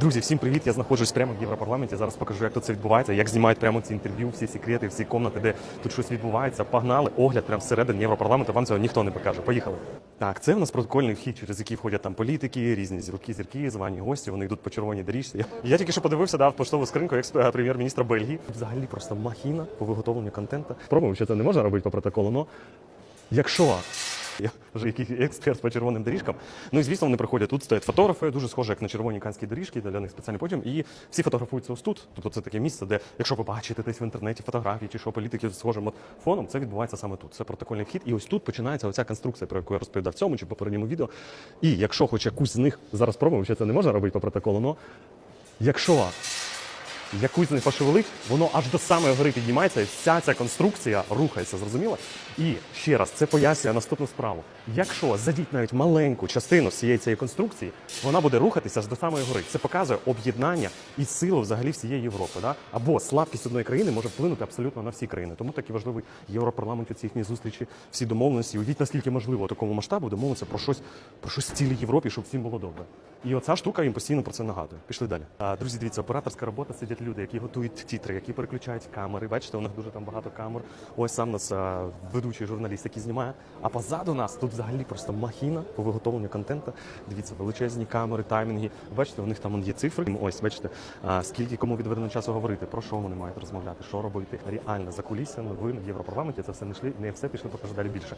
Друзі, всім привіт! Я знаходжусь прямо в Європарламенті. Зараз покажу, як тут це відбувається, як знімають прямо ці інтерв'ю, всі секрети, всі комнати, де тут щось відбувається. Погнали огляд прямо всередині Європарламенту. Вам цього ніхто не покаже. Поїхали. Так, це у нас протокольний вхід, через який входять там політики, різні зірки, зірки, звані гості. Вони йдуть по червоній доріжці. Я тільки що подивився, дав поштову скриньку екс- е, прем'єр-міністра Бельгії. Взагалі просто махіна по виготовленню контенту. Спробуємо, що це не можна робити по протоколу. но якщо я вже якийсь експерт по червоним доріжкам. Ну і звісно, вони приходять. Тут стоять фотографи, дуже схоже, як на червоній канській доріжки, для них спеціальний потім. І всі фотографуються ось тут. Тобто це таке місце, де, якщо ви бачите десь в інтернеті фотографії чи що політики з схожим от фоном, це відбувається саме тут. Це протокольний вхід. І ось тут починається оця конструкція, про яку я розповідав в цьому чи попередньому відео. І якщо хоч якусь з них зараз спробуємо, що це не можна робити по протоколу, но якщо якусь не пошевелить, воно аж до самої гори піднімається, і вся ця конструкція рухається, зрозуміло? І ще раз, це пояснює наступну справу. Якщо задіть навіть маленьку частину всієї цієї конструкції, вона буде рухатися аж до самої гори. Це показує об'єднання і силу взагалі всієї Європи. Да? Або слабкість одної країни може вплинути абсолютно на всі країни. Тому такий важливий європарламент, ці їхні зустрічі, всі домовленості. Уявіть, наскільки можливо такому масштабу домовитися про щось, про щось в цілій Європі, щоб всім було добре. І оця штука їм постійно про це нагадує. Пішли далі. Друзі, дивіться, операторська робота сидять люди, які готують тітри, які переключають камери. Бачите, у них дуже там багато камер. Ось сам нас ведучий журналіст, який знімає. А позаду нас тут взагалі просто махіна по виготовленню контенту. Дивіться, величезні камери, таймінги. Бачите, у них там є цифри. Ось бачите, скільки кому відведено часу говорити, про що вони мають розмовляти, що робити. Реально за кулісами новин в Європарламенті це все не йшли, не все пішли, покажу далі більше.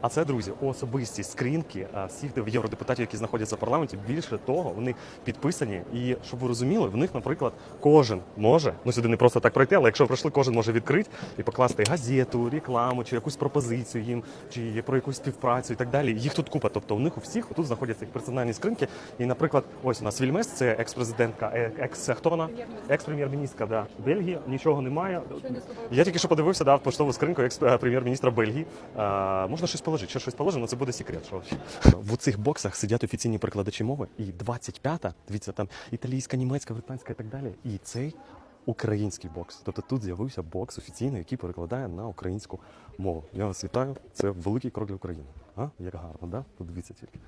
А це, друзі, особисті скрінки всіх євродепутатів, які знаходяться в парламенті. Більше того, вони підписані. І щоб ви розуміли, в них, наприклад, кожен може ну сюди не просто так пройти, але якщо пройшли, кожен може відкрити і покласти газету, рекламу чи якусь пропозицію їм, чи про якусь співпрацю і так далі. Їх тут купа. Тобто у них у всіх тут знаходяться їх персональні скриньки. І, наприклад, ось у нас Вільмес, це екс-президентка, е, екс хто вона? Екс-прем'єр-міністра да, Бельгії. Нічого немає. Я тільки що подивився, дав поштову скринку екс-прем'єр-міністра Бельгії. А, можна щось положити. Що щось положено, але це буде секрет. Що в цих боксах сидять офіційні перекладачі мови, і 25-та, дивіться, там італійська, німецька, британська і так далі. І цей український бокс. Тобто тут з'явився бокс офіційний, який перекладає на українську мову. Я вас вітаю. Це великий крок для України. А? Як гарно, да? Тут дивіться тільки.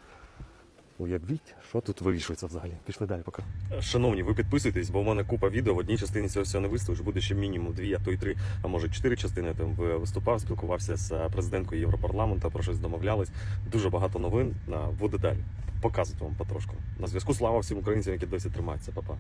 Уявіть, що тут вирішується взагалі. Пішли далі поки. Шановні, ви підписуйтесь, бо в мене купа відео. В одній частині цього всього не виставиш. Буде ще мінімум дві, а то й три, а може чотири частини. Там ви- виступав, спілкувався з е, президенткою Європарламенту, про щось домовлялись. Дуже багато новин. Буде далі. Показувати вам потрошку. На зв'язку слава всім українцям, які досі тримаються. Па-па.